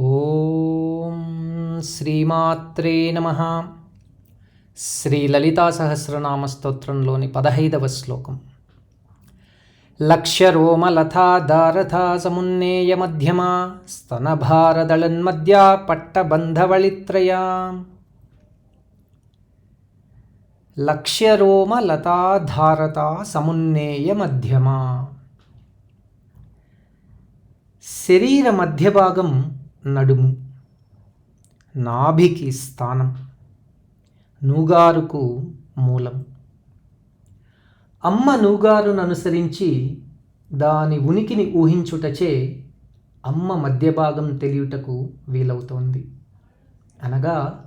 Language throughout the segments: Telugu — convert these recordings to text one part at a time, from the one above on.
ఓం శ్రీమాత్రే నమ. శ్రీ లలితా సహస్రనామ స్తోత్రంలోని పదహైదవ శ్లోకం. లక్ష్య లక్ష్యరోమలథాదారథా సమున్నేయ మధ్యమా స్తనభారదళన్మధ్యా పట్టబంధవళిత్రయా. లక్ష్య లక్ష్యరోమలతాధారతా సమున్నేయ మధ్యమా. శరీర మధ్య భాగం నడుము. నాభికి స్థానం. నూగారుకు మూలం. అమ్మ నూగారును అనుసరించి దాని ఉనికిని ఊహించుటచే అమ్మ మధ్య భాగం తెలియుటకు వీలవుతోంది. అనగా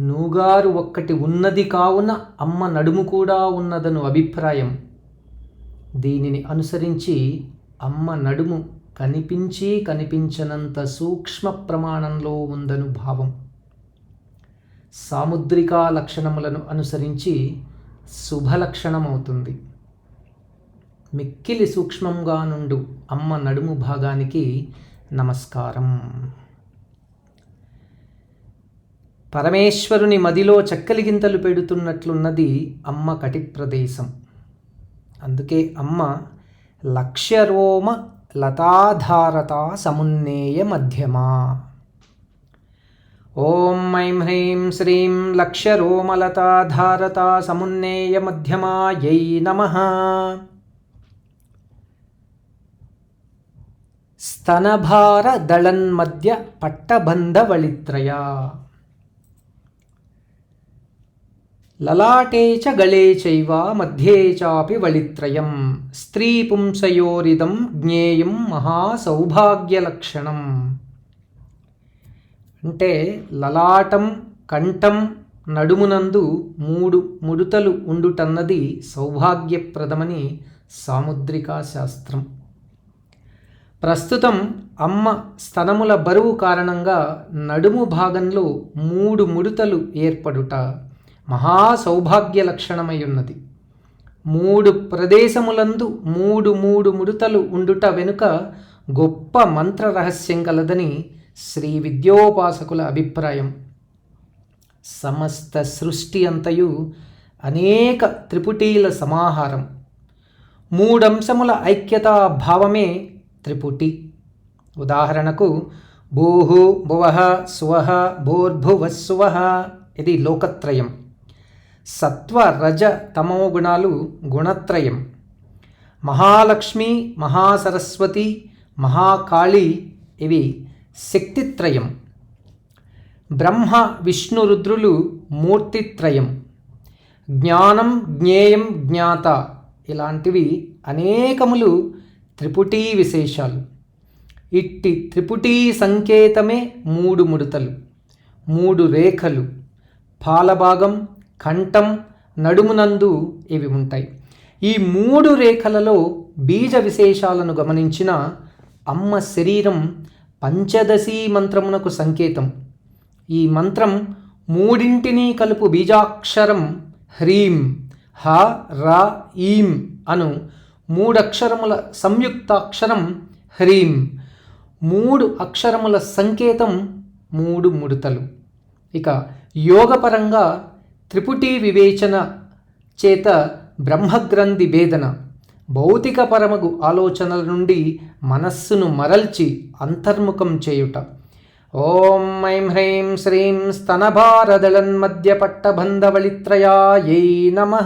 నూగారు ఒక్కటి ఉన్నది కావున అమ్మ నడుము కూడా ఉన్నదను అభిప్రాయం. దీనిని అనుసరించి అమ్మ నడుము కనిపించి కనిపించనంత సూక్ష్మ ప్రమాణంలో ఉందను భావం. సాముద్రికా లక్షణములను అనుసరించి శుభలక్షణమవుతుంది. మిక్కిలి సూక్ష్మంగా నుండు అమ్మ నడుము భాగానికి నమస్కారం. పరమేశ్వరుని మదిలో చక్కలిగింతలు పెడుతున్నట్లున్నది అమ్మ కటి ప్రదేశం అందుకే అమ్మ లక్ష్యరోమ లతాధారత సమున్నేయ మధ్యమా ఓం ఐం హ్రీం శ్రీం లక్ష్యరోమలతాధారత సమున్నేయ మధ్యమా యై నమ స్తనభారదళన్మధ్య పట్టబంధవళిత్రయా లలాటే చ గళే చైవ మధ్యే చాపి వళిత్రయం. స్త్రీ పుంసయోరిదం జ్ఞేయం మహాసౌభాగ్యలక్షణం. అంటే లలాటం కంఠం నడుమునందు మూడు ముడుతలు ఉండుటన్నది సౌభాగ్యప్రదమని సాముద్రికా శాస్త్రం ప్రస్తుతం అమ్మ స్తనముల బరువు కారణంగా నడుము భాగంలో మూడు ముడుతలు ఏర్పడుట. మహా సౌభాగ్య లక్షణమై ఉన్నది మూడు ప్రదేశములందు మూడు మూడు ముడుతలు ఉండుట వెనుక గొప్ప మంత్ర రహస్యం కలదని శ్రీ విద్యోపాసకుల అభిప్రాయం. సమస్త సృష్టి అంతయు అనేక త్రిపుటీల సమాహారం. మూడంశముల ఐక్యతా భావమే త్రిపుటి. ఉదాహరణకు భూహు భువ స్వహ భోర్భువస్వహ ఇది లోకత్రయం. సత్వ రజ తమో గుణాలు గుణత్రయం. మహాలక్ష్మి మహాసరస్వతి మహాకాళి ఇవి శక్తిత్రయం. బ్రహ్మ విష్ణు రుద్రులు మూర్తిత్రయం. జ్ఞానం జ్ఞేయం జ్ఞాత ఇలాంటివి అనేకములు త్రిపుటీ విశేషాలు. ఇట్టి త్రిపుటీ సంకేతమే మూడు ముడతలు మూడు రేఖలు. పాలభాగం కంఠం నడుమునందు ఇవి ఉంటాయి. ఈ మూడు రేఖలలో బీజ విశేషాలను గమనించిన అమ్మ శరీరం పంచదశీ మంత్రమునకు సంకేతం. ఈ మంత్రం మూడింటిని కలుపు బీజాక్షరం హ్రీం హ ర ఈం అను మూడక్షరముల సంయుక్తాక్షరం హ్రీం. మూడు అక్షరముల సంకేతం మూడు ముడతలు. ఇక యోగపరంగా త్రిపుటి వివేచన చేత బ్రహ్మగ్రంథి భేదన భౌతిక పరమగు ఆలోచనల నుండి మనస్సును మరల్చి అంతర్ముఖం చేయుట. ఓం ఐం హ్రీం శ్రీం స్తనభారదళన్మధ్య పట్టబంధవళిత్రయాయై నమ.